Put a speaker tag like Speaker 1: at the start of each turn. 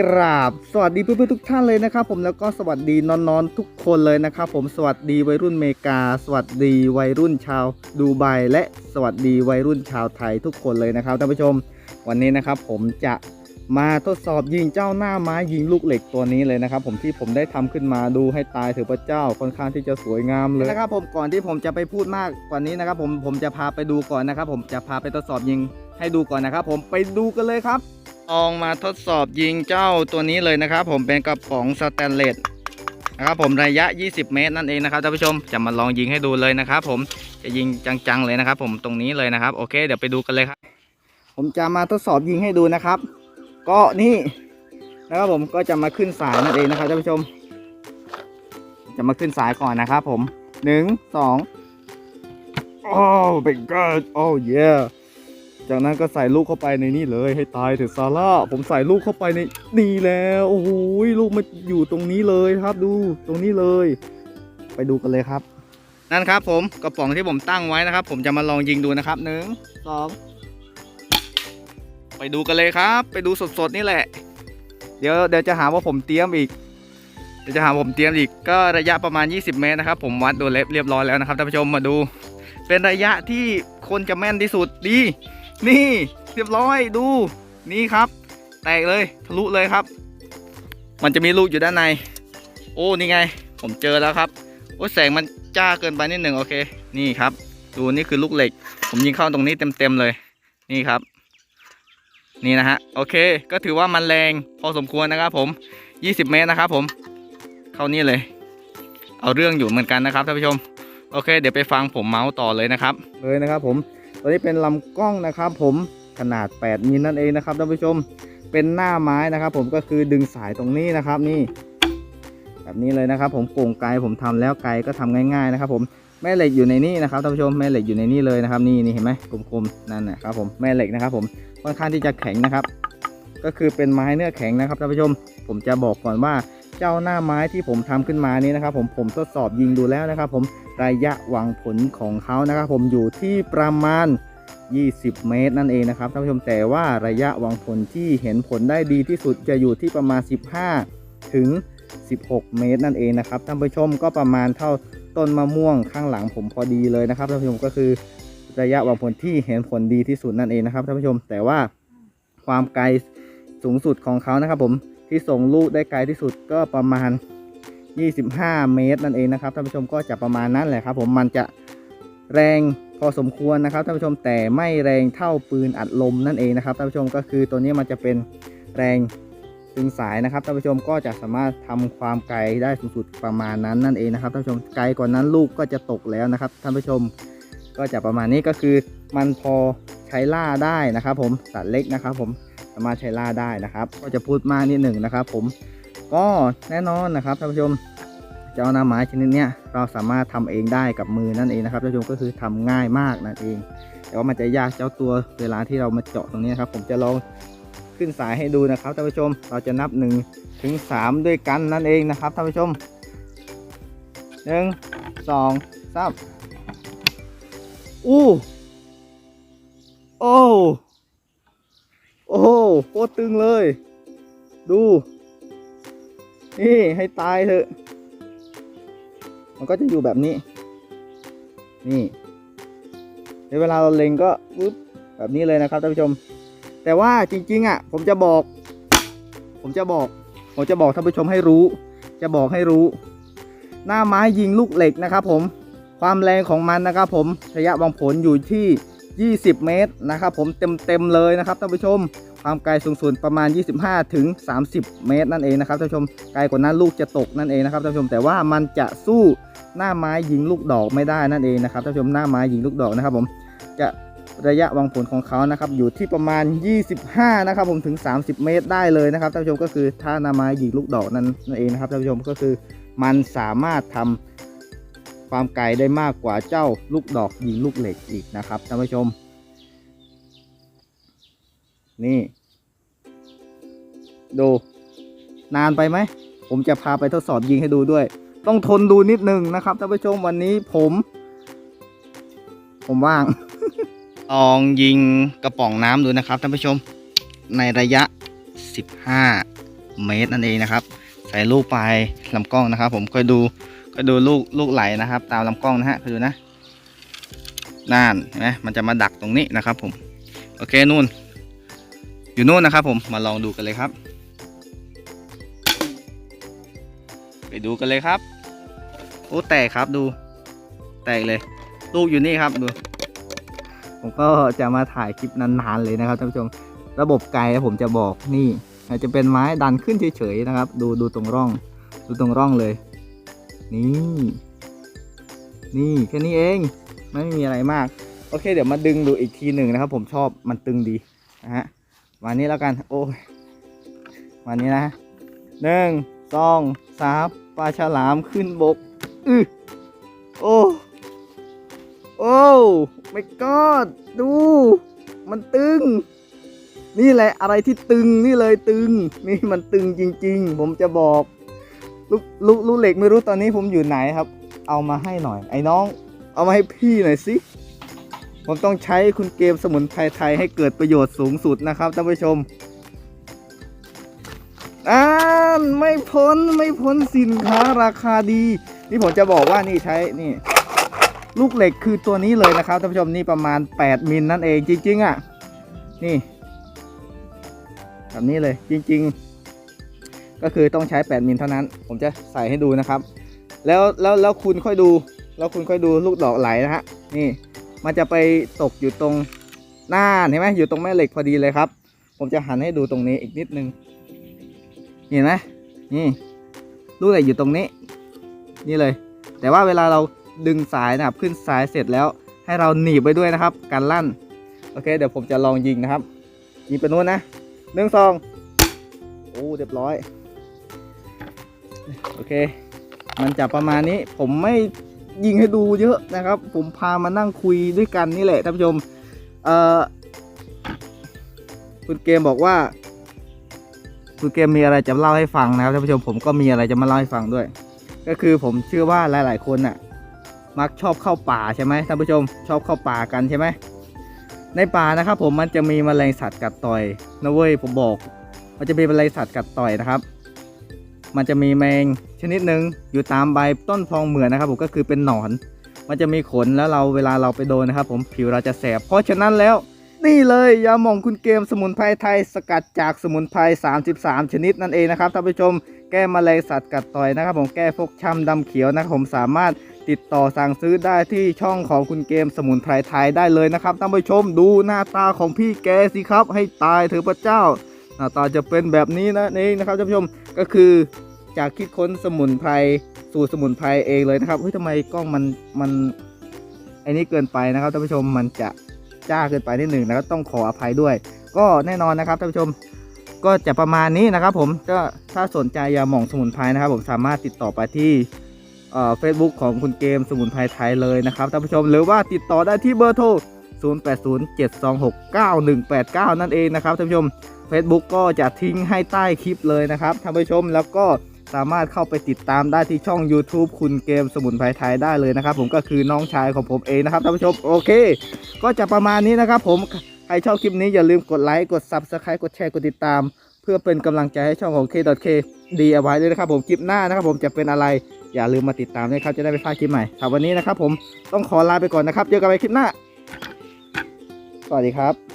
Speaker 1: กราบสวัสดีเพื่อนๆทุกท่านเลยนะครับผมแล้วก็สวัสดีนอนๆทุกคนเลยนะครับผมสวัสดีวัยรุ่นเมกา สวัสดีวัยรุ่นชาวดูไบและสวัสดีวัยรุ่นชาวไทยทุกคนเลยนะครับท่านผู้ชม วันนี้นะครับผมจะมาทดสอบยิงเจ้าหน้าไม้ยิงลูกเหล็กตัวนี้เลยนะครับ ผมที่ผมได้ทำขึ้นมาดูให้ตายถือพระเจ้าค่อนข้างที่จะสวยงามเลยนะครับผมก่อนที่ผมจะไปพูดมากกว่านี้นะครับผมผมจะพาไปดูก่อนนะครับผมจะพาไปทดสอบยิงให้ดูก่อนนะครับผมไปดูกันเลยครับ ลองมาทดสอบยิงเจ้าตัวนี้เลยนะครับ ผมเป็นกระป๋องสแตนเลสนะครับผมระยะ 20 เมตรนั่นเองนะครับท่านผู้ชมจะมาลองยิงให้ดูเลยนะครับ ผมจะยิงจังๆเลยนะครับ ผมตรงนี้เลยนะครับ โอเค เดี๋ยวไปดูกันเลยครับ ผมจะมาทดสอบยิงให้ดูนะครับ ก็นี่นะครับผมก็จะมาขึ้นสายนั่นเองนะครับท่านผู้ชม จะมาขึ้นสายก่อนนะครับ ผมหนึ่งสองโอ้เป็นก็โอ้เย่ จากนั้นก็ใส่ลูกเข้าไปในนี่เลยให้ตายเถอะซาร่า ผมใส่ลูกเข้าไปในนี่แล้วโอ้โหลูกมาอยู่ตรงนี้เลยครับดูตรงนี้เลย ไปดูกันเลยครับ นั่นครับ ผมกระป๋องที่ผมตั้งไว้นะครับ ผมจะมาลองยิงดูนะครับหนึ่งสองไปดูกันเลยครับ ไปดูสดๆนี่แหละ เดี๋ยวเดี๋ยวจะหาว่าผมเตรียมอีกเดี๋ยวจะหาผมเตรียมอีกก็ระยะประมาณ 20 เมตรนะครับ ผมวัดดูเล็บเรียบร้อยแล้วนะครับท่านผู้ชมมาดู เป็นระยะที่คนจะแม่นที่สุดดี นี่เรียบร้อยดูนี่ครับ แตกเลยทะลุเลยครับ มันจะมีลูกอยู่ด้านใน โอ้นี่ไง ผมเจอแล้วครับโอ้แสงมันจ้าเกินไปนิดหนึ่งโอเค นี่ครับ ดูนี่คือลูกเหล็ก ผมยิงเข้าตรงนี้เต็มๆเลย นี่ครับ นี่นะฮะโอเค ก็ถือว่ามันแรงพอสมควรนะครับ ผม 20 เมตรนะครับผม เข้านี่เลย เอาเรื่องอยู่เหมือนกันนะครับท่านผู้ชม โอเค เดี๋ยวไปฟังผมเมาส์ต่อเลยนะครับ เลยนะครับผม ตัวนี้เป็นลำกล้องนะครับ ผมขนาด 8มิลนั่นเองนะครับท่านผู้ชมเป็นหน้าไม้นะครับ ผมก็คือดึงสายตรงนี้นะครับนี่ แบบนี้เลยนะครับ ผมโก่งไกลผมทำแล้วไกลก็ทำง่าย ๆนะครับ ผมแม่เหล็กอยู่ในนี้นะครับท่านผู้ชมแม่เหล็กอยู่ในนี้เลยนะครับ นี่นี่เห็นไหมกลมๆนั่นนะครับผมแม่เหล็กนะครับ ผมค่อนข้างที่จะแข็งนะครับ ก็คือเป็นไม้เนื้อแข็งนะครับท่านผู้ชม ผมจะบอกก่อนว่า เจ้าหน้าไม้ที่ผมทำขึ้นมานี้นะครับ ผมผมทดสอบยิงดูแล้วนะครับ ผมระยะหวังผลของเขานะครับ ผมอยู่ที่ประมาณ 20 เมตรนั่นเองนะครับท่านผู้ชมแต่ว่าระยะหวังผลที่เห็นผลได้ดีที่สุดจะอยู่ที่ประมาณ 15 ถึง 16 เมตรนั่นเองนะครับท่านผู้ชมก็ประมาณเท่าต้นมะม่วงข้างหลังผมพอดีเลยนะครับท่านผู้ชมก็คือระยะหวังผลที่เห็นผลดีที่สุดนั่นเองนะครับท่านผู้ชมแต่ว่าความไกลสูงสุดของเขานะครับผม ที่ส่งลูกได้ไกลที่สุดก็ประมาณ 25 เมตรนั่นเองนะครับท่านผู้ชมก็จะประมาณนั้นแหละครับ ผมมันจะแรงพอสมควรนะครับท่านผู้ชมแต่ไม่แรงเท่าปืนอัดลมนั่นเองนะครับท่านผู้ชมก็คือตัวนี้มันจะเป็นแรงดึงสายนะครับท่านผู้ชมก็จะสามารถทำความไกลได้สูงสุดประมาณนั้นนั่นเองนะครับท่านผู้ชมไกลกว่านั้นลูกก็จะตกแล้วนะครับท่านผู้ชมก็จะประมาณนี้ก็คือมันพอใช้ล่าได้นะครับ ผมสัตว์เล็กนะครับผม สามารถใช้ล่าได้นะครับ ก็จะพูดมากนิดหนึ่งนะครับ ผมก็แน่นอนนะครับท่านผู้ชมจะเจ้าหน้าไม้ชนิดเนี้ยเราสามารถทำเองได้กับมือนั่นเองนะครับท่านผู้ชมก็คือทำง่ายมากนั่นเอง แต่ว่ามันจะยากเจ้าตัวเวลาที่เรามาเจาะตรงนี้นะครับ ผมจะลองขึ้นสายให้ดูนะครับท่านผู้ชมเราจะนับ1ถึง3ด้วยกันนั่นเองนะครับท่านผู้ชมหนึ่งสองสามอู้โอ้ อ้โหโคตรตึงเลย ดู นี่ให้ตายเถอะ มันก็จะอยู่แบบนี้ นี่ในเวลาเราเล็งก็ปุ๊บแบบนี้เลยนะครับท่านผู้ชม แต่ว่าจริงๆอะ ผมจะบอก ผมจะบอก ผมจะบอกท่านผู้ชมให้รู้ จะบอกให้รู้ หน้าไม้ยิงลูกเหล็กนะครับผม ความแรงของมันนะครับผมระยะวางผลอยู่ที่ 20 เมตรนะครับผมเต็มๆเลยนะครับท่านผู้ชม ความไกลสูงสุดประมาณ 25ถึง30 เมตรนั่นเองนะครับท่านผู้ชมไกลกว่านั้นลูกจะตกนั่นเองนะครับท่านผู้ชมแต่ว่ามันจะสู้หน้าไม้ยิงลูกดอกไม่ได้นั่นเองนะครับท่านผู้ชมหน้าไม้ยิงลูกดอกนะครับผมจะระยะวางผลของเขานะครับอยู่ที่ประมาณ 25 นะครับผมถึง 30 เมตรได้เลยนะครับท่านผู้ชมก็คือถ้าหน้าไม้ยิงลูกดอกนั่นนั่นเองนะครับท่านผู้ชมก็คือมันสามารถทำ ความไกลได้มากกว่าเจ้าลูกดอกยิงลูกเหล็กอีกนะครับท่านผู้ชม นี่ ดู นานไปไหม ผมจะพาไปทดสอบยิงให้ดูด้วย ต้องทนดูนิดนึงนะครับท่านผู้ชมวันนี้ผม ผมว่างลองยิงกระป๋องน้ำดูนะครับท่านผู้ชมในระยะ 15 เมตรนั่นเองนะครับ ใส่ลูกปลายลำกล้องนะครับ ผมก็ดู ก็ดูลูกลูกไหลนะครับ ตามลำกล้องนะฮะคอยดูนะน่านนไหมมันจะมาดักตรงนี้นะครับ ผม โอเคนู่น อยู่นู่นนะครับ ผมมาลองดูกันเลยครับ ไปดูกันเลยครับโอ้แตกครับดู แตกเลย ลูกอยู่นี่ครับดู ผมก็จะมาถ่ายคลิปนานๆเลยนะครับท่านผู้ชม ระบบไกลผมจะบอกนี่จะเป็นไม้ดันขึ้นเฉยๆนะครับ ดูดูตรงร่อง ดูตรงร่องเลย นี่ นี่แค่นี้เอง ไม่มีอะไรมาก โอเค เดี๋ยวมาดึงดูอีกทีหนึ่งนะครับ ผมชอบมันตึงดีนะฮะวันนี้แล้วกัน โอ้ยวันนี้นะหนึ่งสองสามปลาฉลามขึ้นบกอือโอ้โอ้ไม่กอดดู มันตึง นี่แหละอะไรที่ตึงนี่เลยตึง นี่มันตึงจริง ๆ ผมจะบอก ลูกลูกลูกเหล็กไม่รู้ตอนนี้ผมอยู่ไหนครับ เอามาให้หน่อย ไอ้น้อง เอามาให้พี่หน่อยสิผมต้องใช้คุณเกมสมุนไพรไทยให้เกิดประโยชน์สูงสุดนะครับท่านผู้ชมอ่าไม่พ้นไม่พ้นสินค้าราคาดี นี่ผมจะบอกว่านี่ใช้นี่ ลูกเหล็กคือตัวนี้เลยนะครับท่านผู้ชมนี่ประมาณ 8 มิลนั่นเองจริง ๆ อะ นี่แบบนี้เลยจริง ๆ ก็คือต้องใช้ 8 มิลเท่านั้น ผมจะใส่ให้ดูนะครับ แล้วแล้วแล้วคุณค่อยดู แล้วคุณค่อยดูลูกดอกไหลนะฮะนี่มันจะไปตกอยู่ตรงหน้าเห็นไหมอยู่ตรงแม่เหล็กพอดีเลยครับ ผมจะหันให้ดูตรงนี้อีกนิดนึงเห็นไหมนี่ลูกเหล็กอยู่ตรงนี้ นี่เลย แต่ว่าเวลาเราดึงสายนะครับขึ้นสายเสร็จแล้วให้เราหนีบไปด้วยนะครับการลั่นโอเค เดี๋ยวผมจะลองยิงนะครับยิงไปนู้นนะหนึ่งสองโอ้เรียบร้อย โอเค มันจะประมาณนี้ ผมไม่ยิงให้ดูเยอะนะครับ ผมพามานั่งคุยด้วยกันนี่แหละท่านผู้ชม เอ่อ คุณเกมบอกว่า คุณเกมมีอะไรจะเล่าให้ฟังนะครับท่านผู้ชม ผมก็มีอะไรจะมาเล่าให้ฟังด้วย ก็คือผมเชื่อว่าหลาย ๆ คนน่ะ มักชอบเข้าป่าใช่ไหมท่านผู้ชม ชอบเข้าป่ากันใช่ไหมในป่านะครับผมมันจะมีแมลงสัตว์กัดต่อยนะเว้ยผมบอก มันจะมีแมลงสัตว์กัดต่อยนะครับ มันจะมีแมงชนิดหนึ่งอยู่ตามใบต้นพองเหมือนนะครับผมก็คือเป็นหนอน มันจะมีขนแล้วเราเวลาเราไปโดนนะครับ ผมผิวเราจะแสบ เพราะฉะนั้นแล้ว นี่เลยยาหม่องคุณเกมสมุนไพรไทยสกัดจากสมุนไพร 33 ชนิดนั่นเองนะครับท่านผู้ชมแก้แมลงสัตว์กัดต่อยนะครับผมแก้ฟกช้ำดำเขียวนะครับผมสามารถติดต่อสั่งซื้อได้ที่ช่องของคุณเกมสมุนไพรไทยได้เลยนะครับท่านผู้ชมดูหน้าตาของพี่แกสิครับ ให้ตายเถอะพระเจ้าหน้าตาจะเป็นแบบนี้นะเองนะครับท่านผู้ชมก็คือ จากคิดค้นสมุนไพรสูตรสมุนไพรเองเลยนะครับเฮ้ยทำไมกล้องมันมันไอ้นี่เกินไปนะครับท่านผู้ชมมันจะจ้าเกินไปนิดหนึ่งนะครับต้องขออภัยด้วย ก็แน่นอนนะครับท่านผู้ชมก็จะประมาณนี้นะครับ ผมก็ถ้าสนใจยาหม่องสมุนไพรนะครับ ผมสามารถติดต่อไปที่เฟซบุ๊กของคุณเกมสมุนไพรไทยเลยนะครับท่านผู้ชมหรือว่าติดต่อได้ที่เบอร์โทร 0807269189 นั่นเองนะครับท่านผู้ชม Facebook ก็จะทิ้งให้ใต้คลิปเลยนะครับท่านผู้ชมแล้วก็ สามารถเข้าไปติดตามได้ที่ช่อง YouTube คุณเกมสมุนไพรไทยได้เลยนะครับ ผมก็คือน้องชายของผมเองนะครับท่านผู้ชมโอเค ก็จะประมาณนี้นะครับ ผมใครชอบคลิปนี้อย่าลืมกดไลค์กด Subscribe กดแชร์กดติดตาม เพื่อเป็นกำลังใจให้ช่องของ K.K ดีเอาไว้ด้วยนะครับผมคลิปหน้านะครับ ผมจะเป็นอะไรอย่าลืมมาติดตามด้วยครับจะได้ไม่พลาดคลิปใหม่ครับวันนี้นะครับ ผมต้องขอลาไปก่อนนะครับเจอกันใหม่คลิปหน้าสวัสดีครับ